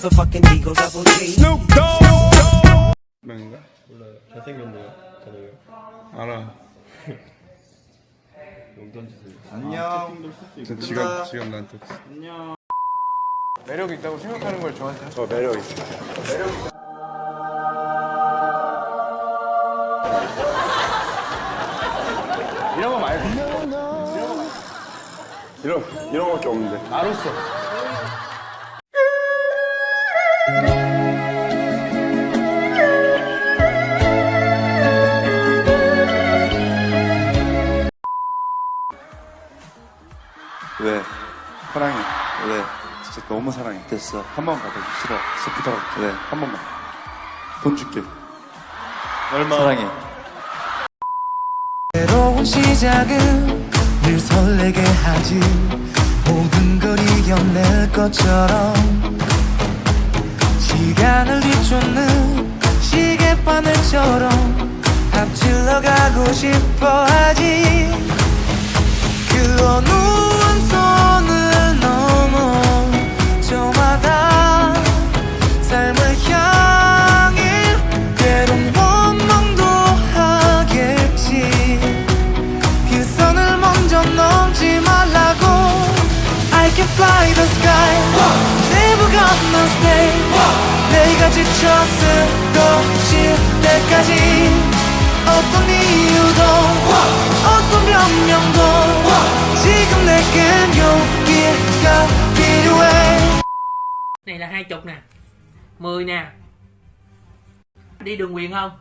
motherfucking Eagle Double G. 명인가? 몰라요. 잘생겼네요. 저녁에. 알아. 용돈 주세요. 안녕. 저 지갑 지갑 나한테. 매력 있다고 생각하는 걸 저한테 저 매력 있어. 이런 거 말고 이런 이런 거밖에 없는데. 알았어 왜? 사랑해. 왜? 진짜 너무 사랑해. 됐어. 한 번만 받아줘. 싫어. 슬프다고. 왜? 한 번만. 돈 줄게. 얼마? 사랑해. 새로운 시작은 늘 설레게 하지 모든 걸 이겨낼 것처럼 뒤쫓는 시계바늘처럼 앞질러 가고 싶어 하지. 그 어느 한 손을 넘어 저마다 삶을 향해 때론 원망도 하겠지. 그 선을 먼저 넘지 말라고. I can fly the sky. Never gonna stay 내가 지쳐 쓰러질 때까지 어떤 이유도 어떤 변명도 지금 내겐 용기가 필요해 này là hai chục nè 10 nè đi đường quyền không